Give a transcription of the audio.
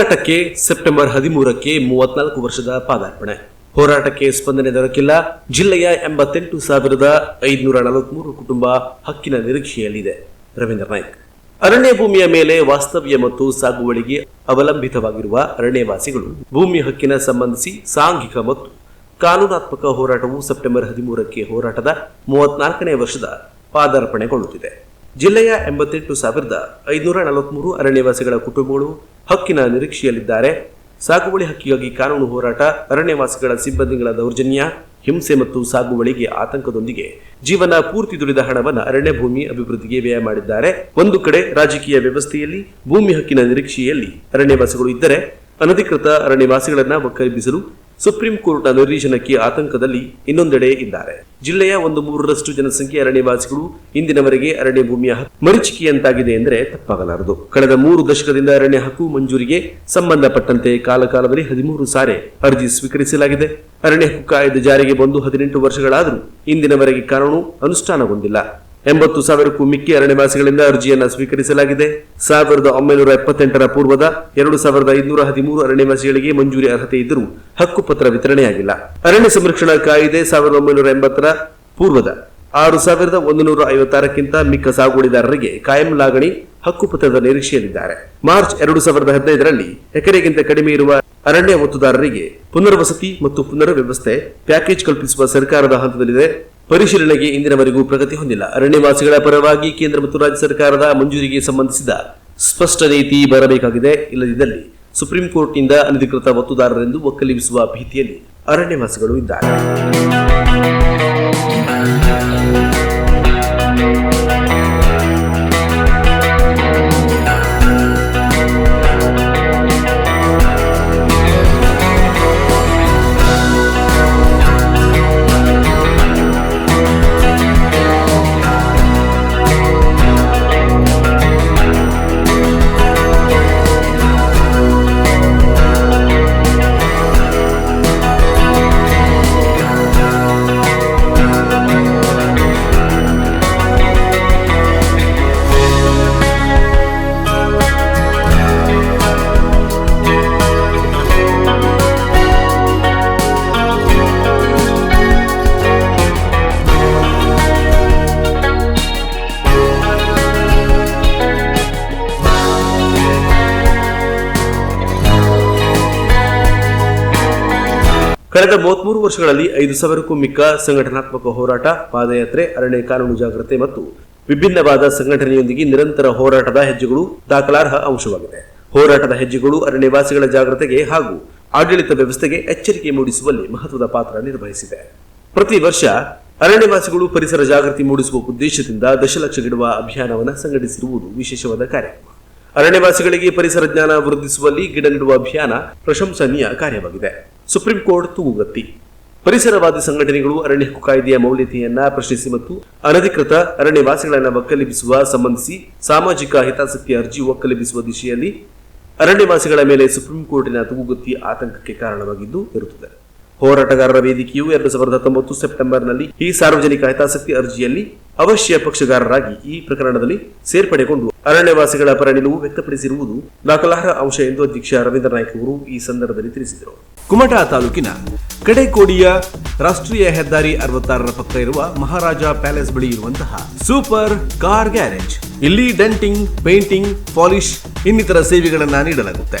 ಹೋರಾಟಕ್ಕೆ ಸೆಪ್ಟೆಂಬರ್ ಹದಿಮೂರಕ್ಕೆ ಮೂವತ್ನಾಲ್ಕು ವರ್ಷದ ಪಾದಾರ್ಪಣೆ. ಹೋರಾಟಕ್ಕೆ ಸ್ಪಂದನೆ ದೊರಕಿಲ್ಲ. ಜಿಲ್ಲೆಯ ಎಂಬತ್ತೆಂಟು ಸಾವಿರದ ಐದುನೂರ ನಲವತ್ಮೂರು ಕುಟುಂಬ ಹಕ್ಕಿನ ನಿರೀಕ್ಷೆಯಲ್ಲಿದೆ. ರವೀಂದ್ರ ನಾಯ್ಕ್. ಅರಣ್ಯ ಭೂಮಿಯ ಮೇಲೆ ವಾಸ್ತವ್ಯ ಮತ್ತು ಸಾಗುವಳಿಗೆ ಅವಲಂಬಿತವಾಗಿರುವ ಅರಣ್ಯವಾಸಿಗಳು ಭೂಮಿ ಹಕ್ಕಿನ ಸಂಬಂಧಿಸಿ ಸಾಂಘಿಕ ಮತ್ತು ಕಾನೂನಾತ್ಮಕ ಹೋರಾಟವು ಸೆಪ್ಟೆಂಬರ್ ಹದಿಮೂರಕ್ಕೆ ಹೋರಾಟದ ಮೂವತ್ನಾಲ್ಕನೇ ವರ್ಷದ ಪಾದಾರ್ಪಣೆಗೊಳ್ಳುತ್ತಿದೆ. ಜಿಲ್ಲೆಯ ಎಂಬತ್ತೆಂಟು ಸಾವಿರದ ಐದುನೂರ ನಲವತ್ಮೂರು ಅರಣ್ಯವಾಸಿಗಳ ಕುಟುಂಬಗಳು ಹಕ್ಕಿನ ನಿರೀಕ್ಷೆಯಲ್ಲಿದ್ದಾರೆ. ಸಾಗುವಳಿ ಹಕ್ಕಿಗಾಗಿ ಕಾನೂನು ಹೋರಾಟ, ಅರಣ್ಯವಾಸಿಗಳ ಸಿಬ್ಬಂದಿಗಳ ದೌರ್ಜನ್ಯ, ಹಿಂಸೆ ಮತ್ತು ಸಾಗುವಳಿಗೆ ಆತಂಕದೊಂದಿಗೆ ಜೀವನ ಪೂರ್ತಿ ದುಡಿದ ಹಣವನ್ನು ಅರಣ್ಯ ಭೂಮಿ ಅಭಿವೃದ್ಧಿಗೆ ವ್ಯಯ ಮಾಡಿದ್ದಾರೆ. ಒಂದು ಕಡೆ ರಾಜಕೀಯ ವ್ಯವಸ್ಥೆಯಲ್ಲಿ, ಭೂಮಿ ಹಕ್ಕಿನ ನಿರೀಕ್ಷೆಯಲ್ಲಿ ಅರಣ್ಯವಾಸಿಗಳು ಇದ್ದರೆ ಅನಧಿಕೃತ ಅರಣ್ಯವಾಸಿಗಳನ್ನ ಒಕ್ಕಲೆಬ್ಬಿಸಲು ಸುಪ್ರೀಂ ಕೋರ್ಟ್ ನಿರ್ದೇಶನಕ್ಕೆ ಆತಂಕದಲ್ಲಿ ಇನ್ನೊಂದೆಡೆ ಇದ್ದಾರೆ. ಜಿಲ್ಲೆಯ ಒಂದು ಮೂರರಷ್ಟು ಜನಸಂಖ್ಯೆ ಅರಣ್ಯವಾಸಿಗಳು ಇಂದಿನವರೆಗೆ ಅರಣ್ಯ ಭೂಮಿಯ ಹಕ್ಕು ಮರಿಚಿಕೆಯಂತಾಗಿದೆ ಎಂದರೆ ತಪ್ಪಾಗಲಾರದು. ಕಳೆದ ಮೂರು ದಶಕದಿಂದ ಅರಣ್ಯ ಹಕ್ಕು ಮಂಜೂರಿಗೆ ಸಂಬಂಧಪಟ್ಟಂತೆ ಕಾಲಕಾಲದಲ್ಲಿ ಹದಿಮೂರು ಸಾರಿ ಅರ್ಜಿ ಸ್ವೀಕರಿಸಲಾಗಿದೆ. ಅರಣ್ಯ ಹಕ್ಕು ಕಾಯ್ದೆ ಜಾರಿಗೆ ಬಂದು ಹದಿನೆಂಟು ವರ್ಷಗಳಾದರೂ ಇಂದಿನವರೆಗೆ ಕಾನೂನು ಅನುಷ್ಠಾನಗೊಂಡಿಲ್ಲ. ಎಂಬತ್ತು ಸಾವಿರಕ್ಕೂ ಮಿಕ್ಕಿ ಅರಣ್ಯವಾಸಿಗಳಿಂದ ಅರ್ಜಿಯನ್ನು ಸ್ವೀಕರಿಸಲಾಗಿದೆ. ಸಾವಿರದ ಒಂಬೈನೂರ ಎಪ್ಪತ್ತೆಂಟರ ಪೂರ್ವದ ಎರಡು ಸಾವಿರದ ಐದುನೂರ ಹದಿಮೂರು ಅರಣ್ಯವಾಸಿಗಳಿಗೆ ಮಂಜೂರಿ ಅರ್ಹತೆ ಇದ್ದರೂ ಹಕ್ಕುಪತ್ರ ವಿತರಣೆಯಾಗಿಲ್ಲ. ಅರಣ್ಯ ಸಂರಕ್ಷಣಾ ಕಾಯಿದೆ ಸಾವಿರದ ಒಂಬೈನೂರ ಎಂಬತ್ತರ ಪೂರ್ವದ ಆರು ಸಾವಿರದ ಒಂದು ನೂರ ಐವತ್ತಾರಕ್ಕಿಂತ ಮಿಕ್ಕ ಸಾಗುವಳಿದಾರರಿಗೆ ಕಾಯಂ ಲಾಗಣಿ ಹಕ್ಕುಪತ್ರದ ನಿರೀಕ್ಷೆಯಲ್ಲಿದ್ದಾರೆ. ಮಾರ್ಚ್ ಎರಡು ಸಾವಿರದ ಹದಿನೈದರಲ್ಲಿ ಎಕರೆಗಿಂತ ಕಡಿಮೆ ಇರುವ ಅರಣ್ಯ ಒತ್ತುದಾರರಿಗೆ ಪುನರ್ವಸತಿ ಮತ್ತು ಪುನರ್ವ್ಯವಸ್ಥೆ ಪ್ಯಾಕೇಜ್ ಕಲ್ಪಿಸುವ ಸರ್ಕಾರದ ಹಂತದಲ್ಲಿದೆ. ಪರಿಶೀಲನೆಗೆ ಇಂದಿನವರೆಗೂ ಪ್ರಗತಿ ಹೊಂದಿಲ್ಲ. ಅರಣ್ಯವಾಸಿಗಳ ಪರವಾಗಿ ಕೇಂದ್ರ ಮತ್ತು ರಾಜ್ಯ ಸರ್ಕಾರದ ಮಂಜೂರಿಗೆ ಸಂಬಂಧಿಸಿದ ಸ್ಪಷ್ಟ ನೀತಿ ಬರಬೇಕಾಗಿದೆ. ಇಲ್ಲದಿದ್ದಲ್ಲಿ ಸುಪ್ರೀಂ ಕೋರ್ಟ್ನಿಂದ ಅನಧಿಕೃತ ಒತ್ತುದಾರರೆಂದು ಒಕ್ಕಲಿಸುವ ಭೀತಿಯಲ್ಲಿ ಅರಣ್ಯವಾಸಿಗಳು ಇದ್ದಾರೆ. ಕಳೆದ ಮೂವತ್ಮೂರು ವರ್ಷಗಳಲ್ಲಿ ಐದು ಸಾವಿರಕ್ಕೂ ಮಿಕ್ಕ ಸಂಘಟನಾತ್ಮಕ ಹೋರಾಟ, ಪಾದಯಾತ್ರೆ, ಅರಣ್ಯ ಕಾನೂನು ಜಾಗೃತಿ ಮತ್ತು ವಿಭಿನ್ನವಾದ ಸಂಘಟನೆಯೊಂದಿಗೆ ನಿರಂತರ ಹೋರಾಟದ ಹೆಜ್ಜೆಗಳು ದಾಖಲಾರ್ಹ ಅಂಶವಾಗಿದೆ. ಹೋರಾಟದ ಹೆಜ್ಜೆಗಳು ಅರಣ್ಯವಾಸಿಗಳ ಜಾಗೃತೆಗೆ ಹಾಗೂ ಆಡಳಿತ ವ್ಯವಸ್ಥೆಗೆ ಎಚ್ಚರಿಕೆ ಮೂಡಿಸುವಲ್ಲಿ ಮಹತ್ವದ ಪಾತ್ರ ನಿರ್ವಹಿಸಿದೆ. ಪ್ರತಿ ವರ್ಷ ಅರಣ್ಯವಾಸಿಗಳು ಪರಿಸರ ಜಾಗೃತಿ ಮೂಡಿಸುವ ಉದ್ದೇಶದಿಂದ ದಶಲಕ್ಷ ಗಿಡುವ ಅಭಿಯಾನವನ್ನು ಸಂಘಟಿಸಿರುವುದು ವಿಶೇಷವಾದ ಕಾರ್ಯಕ್ರಮ. ಅರಣ್ಯವಾಸಿಗಳಿಗೆ ಪರಿಸರ ಜ್ಞಾನ ವೃದ್ಧಿಸುವಲ್ಲಿ ಗಿಡ ನೆಡುವ ಅಭಿಯಾನ ಪ್ರಶಂಸನೀಯ ಕಾರ್ಯವಾಗಿದೆ. ಸುಪ್ರೀಂ ಕೋರ್ಟ್ ತೂಗುಗತ್ತಿ. ಪರಿಸರವಾದಿ ಸಂಘಟನೆಗಳು ಅರಣ್ಯ ಹಕ್ಕು ಕಾಯ್ದೆಯ ಮೌಲ್ಯತೆಯನ್ನ ಪ್ರಶ್ನಿಸಿ ಮತ್ತು ಅನಧಿಕೃತ ಅರಣ್ಯವಾಸಿಗಳನ್ನ ಒಕ್ಕಲಿಬಿಸುವ ಸಂಬಂಧಿಸಿ ಸಾಮಾಜಿಕ ಹಿತಾಸಕ್ತಿ ಅರ್ಜಿ ಒಕ್ಕಲಿಬಿಸುವ ದಿಶೆಯಲ್ಲಿ ಅರಣ್ಯವಾಸಿಗಳ ಮೇಲೆ ಸುಪ್ರೀಂ ಕೋರ್ಟಿನ ತೂಗುಗತ್ತಿ ಆತಂಕಕ್ಕೆ ಕಾರಣವಾಗಿದ್ದು ಇರುತ್ತದೆ. ಹೋರಾಟಗಾರರ ವೇದಿಕೆಯು ಎರಡು ಸಾವಿರದ ಹತ್ತೊಂಬತ್ತು ಸೆಪ್ಟೆಂಬರ್ನಲ್ಲಿ ಈ ಸಾರ್ವಜನಿಕ ಹಿತಾಸಕ್ತಿ ಅರ್ಜಿಯಲ್ಲಿ ಅವಶ್ಯ ಪಕ್ಷಗಾರರಾಗಿ ಈ ಪ್ರಕರಣದಲ್ಲಿ ಸೇರ್ಪಡೆಗೊಂಡು ಅರಣ್ಯವಾಸಿಗಳ ಪರ ನಿಲುವು ವ್ಯಕ್ತಪಡಿಸಿರುವುದು ದಾಖಲಾರ್ಹ ಅಂಶ ಎಂದು ಅಧ್ಯಕ್ಷ ರವೀಂದ್ರ ನಾಯ್ಕ ಅವರು ಈ ಸಂದರ್ಭದಲ್ಲಿ ತಿಳಿಸಿದರು. ಕುಮಟಾ ತಾಲೂಕಿನ ಕಡೆಕೋಡಿಯ ರಾಷ್ಟ್ರೀಯ ಹೆದ್ದಾರಿ ಅರವತ್ತಾರರ ಪಕ್ಕ ಇರುವ ಮಹಾರಾಜ ಪ್ಯಾಲೇಸ್ ಬಳಿ ಇರುವಂತಹ ಸೂಪರ್ ಕಾರ್ ಗ್ಯಾರೇಜ್, ಇಲ್ಲಿ ಡೆಂಟಿಂಗ್, ಪೇಂಟಿಂಗ್, ಪಾಲಿಶ್ ಇನ್ನಿತರ ಸೇವೆಗಳನ್ನ ನೀಡಲಾಗುತ್ತೆ.